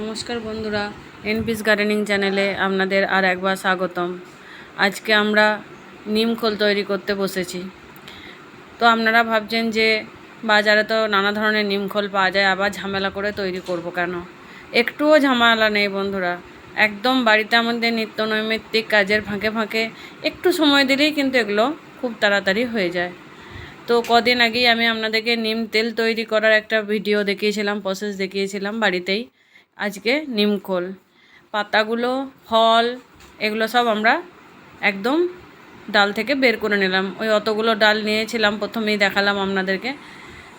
নমস্কার বন্ধুরা এনপিস গার্ডেনিং চ্যানেলে আপনাদের আর একবার স্বাগতম। আজকে আমরা নিমখোল তৈরি করতে বসেছি। তো আপনারা ভাবছেন যে বাজারে তো নানা ধরনের নিমখোল পাওয়া যায়, আবার ঝামেলা করে তৈরি করব কেন? একটুও ঝামেলা নেই বন্ধুরা। একদম বাড়িতে আমাদের নিত্য নৈমিত্তিক কাজের ফাঁকে ফাঁকে একটু সময় দিলেই কিন্তু এগুলো খুব তাড়াতাড়ি হয়ে যায়। তো কদিন আগেই আমি আপনাদেরকে নিম তেল তৈরি করার একটা ভিডিও দেখিয়েছিলাম প্রসেস দেখিয়েছিলাম বাড়িতেই। আজকে নিমখোল। পাতাগুলো, ফল, এগুলো সব আমরা একদম ডাল থেকে বের করে নিলাম। ওই অতগুলো ডাল নিয়েছিলাম, প্রথমেই দেখালাম আপনাদেরকে।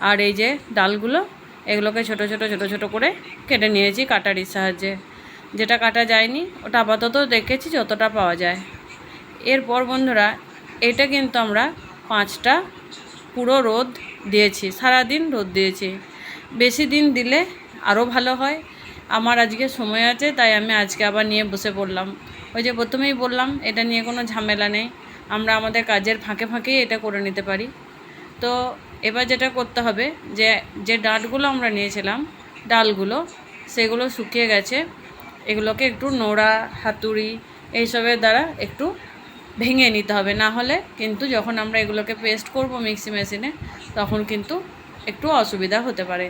আর এই যে ডালগুলো, এগুলোকে ছোট ছোট ছোট ছোট করে কেটে নিয়েছি কাটারির সাহায্যে। যেটা কাটা যায়নি, ওটা আপাতত দেখেছি যতটা পাওয়া যায়। এরপর বন্ধুরা, এটা কিন্তু আমরা পাঁচটা পুরো রোদ দিয়েছি, সারাদিন রোদ দিয়েছি। বেশি দিন দিলে আরও ভালো হয় আমার আজকে সময় আছে, তাই আমি আজকে আবার নিয়ে বসে পড়লাম। ওই যে প্রথমেই বললাম, এটা নিয়ে কোনো ঝামেলা নেই। আমরা আমাদের কাজের ফাঁকে ফাঁকেই এটা করে নিতে পারি। তো এবার যেটা করতে হবে, যে যে ডাঁটগুলো আমরা নিয়েছিলাম, ডালগুলো, সেগুলো শুকিয়ে গেছে। এগুলোকে একটু নোড়া, হাতুড়ি এইসবের দ্বারা একটু ভেঙে নিতে হবে। না হলে কিন্তু যখন আমরা এগুলোকে পেস্ট করব মিক্সি মেশিনে তখন কিন্তু একটু অসুবিধা হতে পারে।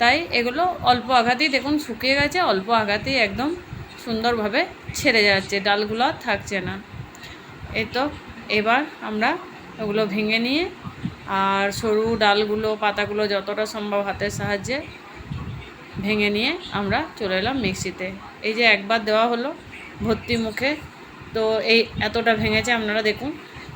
তাই এগুলো অল্প আঘাতেই দেখুন শুকিয়ে গেছে, অল্প আঘাতেই একদম সুন্দরভাবে ছেড়ে যাচ্ছে, ডালগুলো থাকছে না। এই তো এবার আমরা ওগুলো ভেঙে নিয়ে আর সরু ডালগুলো, পাতাগুলো যতটা সম্ভব হাতের সাহায্যে ভেঙে নিয়ে আমরা চলে এলাম মিক্সিতে। এই যে একবার দেওয়া হলো ভর্তি মুখে, তো এই এতটা ভেঙেছে আপনারা দেখুন।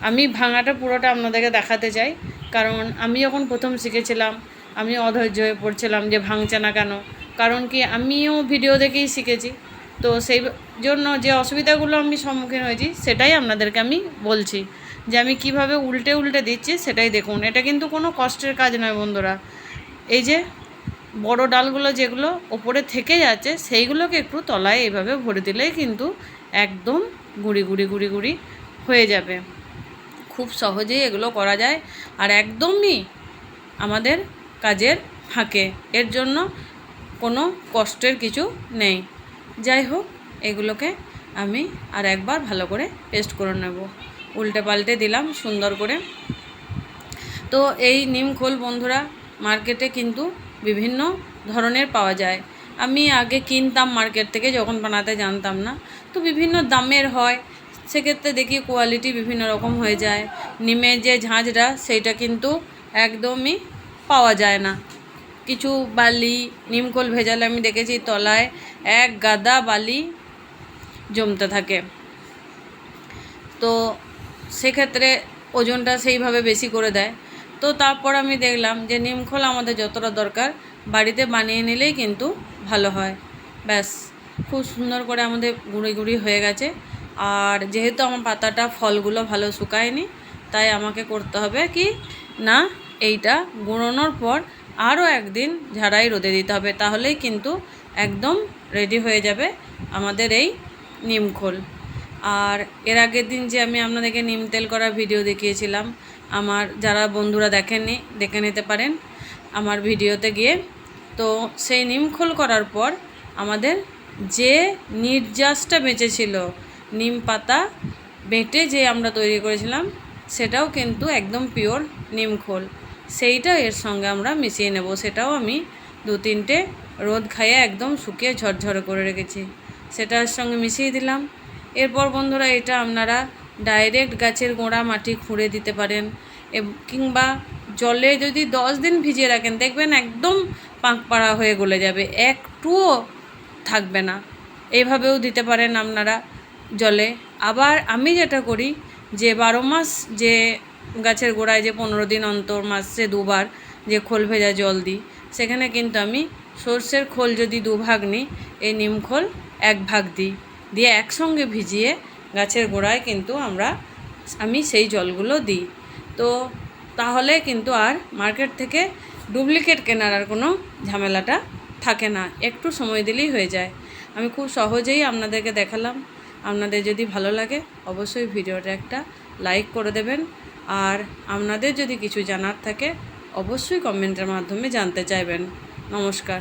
আমি ভাঙাটা পুরোটা আপনাদেরকে দেখাতে চাই, কারণ আমি যখন প্রথম শিখেছিলাম আমি অধৈর্য হয়ে পড়ছিলাম যে ভাঙছে না কেন। কারণ কি, আমিও ভিডিও দেখেই শিখেছি। তো সেই জন্য যে অসুবিধাগুলো আমি সম্মুখীন হয়েছি, সেটাই আপনাদেরকে আমি বলছি। যে আমি কীভাবে উল্টে উল্টে দিচ্ছি, সেটাই দেখুন। এটা কিন্তু কোনো কষ্টের কাজ নয় বন্ধুরা। এই যে বড় ডালগুলো যেগুলো ওপরে থেকে যাচ্ছে, সেইগুলোকে একটু তলায় এইভাবে ভরে দিলেই কিন্তু একদম গুঁড়ি গুঁড়ি গুঁড়ি গুঁড়ি হয়ে যাবে। খুব সহজেই এগুলো করা যায়। আর একদমই আমাদের কাজের ফাঁকে। এর জন্য কোনো কষ্টের কিছু নেই। যাই হোক, এগুলোকে আমি আর একবার ভালো করে পেস্ট করে নেব। উল্টে পাল্টে দিলাম সুন্দর করে। তো এই নিমখোল বন্ধুরা, মার্কেটে কিন্তু বিভিন্ন ধরনের পাওয়া যায়। আমি আগে কিনতাম মার্কেট থেকে, যখন বানাতে জানতাম না। তো বিভিন্ন দামের হয়। সেক্ষেত্রে দেখি কোয়ালিটি বিভিন্ন রকম হয়ে যায়। নিমের যে ঝাঁঝরা সেইটা কিন্তু একদমই পাওয়া যায় না। কিছু বালি, নিমকোল ভেজালে আমি দেখেছি তলায় এক গাদা বালি জমতে থাকে। তো সেক্ষেত্রে ওজনটা সেইভাবে বেশি করে দেয়। তো তারপর আমি দেখলাম যে নিমখোল আমাদের যতটা দরকার বাড়িতে বানিয়ে নিলেই কিন্তু ভালো হয়। ব্যাস, খুব সুন্দর করে আমাদের গুঁড়ি গুঁড়ি হয়ে গেছে। আর যেহেতু আমার পাতাটা ফলগুলো ভালো শুকায়নি, তাই আমাকে করতে হবে কি, না এইটা গুঁড়োনোর পর আরও একদিন ঝাড়াই রোদে দিতে হবে, তাহলেই কিন্তু একদম রেডি হয়ে যাবে আমাদের এই নিমখোল আর এর আগের দিন যে আমি আপনাদেরকে নিম তেল করার ভিডিও দেখিয়েছিলাম, আমার যারা বন্ধুরা দেখেননি, দেখে নিতে পারেন আমার ভিডিওতে গিয়ে। তো সেই নিমখোল করার পর আমাদের যে নির্যাসটা বেঁচেছিল, নিম পাতা বেটে যে আমরা তৈরি করেছিলাম, সেটাও কিন্তু একদম পিওর নিমখোল সেইটা এর সঙ্গে আমরা মিশিয়ে নেব। সেটাও আমি দু তিনটে রোদ খাইয়ে একদম শুকিয়ে ঝরঝরে করে রেখেছি। সেটার সঙ্গে মিশিয়ে দিলাম। এরপর বন্ধুরা এটা আপনারা ডাইরেক্ট গাছের গোড়া মাটি খুঁড়ে দিতে পারেন কিংবা জলে যদি দশ দিন ভিজিয়ে রাখেন, দেখবেন একদম পাঁকপাড়া হয়ে গলে যাবে। একটুও থাকবে না। এইভাবেও দিতে পারেন আপনারা জলে। আবার আমি যেটা করি, যে বারো মাস যে গাছের গোড়ায় যে পনেরো দিন অন্তর, মাসে দুবার যে খোল ভেজা জল দিই, সেখানে কিন্তু আমি সর্ষের খোল যদি দুভাগ নিই, এই নিম খোল এক ভাগ দিই। দিয়ে একসঙ্গে ভিজিয়ে গাছের গোড়ায় কিন্তু আমরা, আমি সেই জলগুলো দিই। তো তাহলে কিন্তু আর মার্কেট থেকে ডুপ্লিকেট কেনার আর কোনো ঝামেলাটা থাকে না। একটু সময় দিলেই হয়ে যায়। আমি খুব সহজেই আপনাদেরকে দেখালাম। আপনাদের যদি ভালো লাগে, অবশ্যই ভিডিওটা একটা লাইক করে দেবেন। আর আপনাদের যদি কিছু জানার থাকে অবশ্যই কমেন্টের মাধ্যমে জানতে চাইবেন। নমস্কার।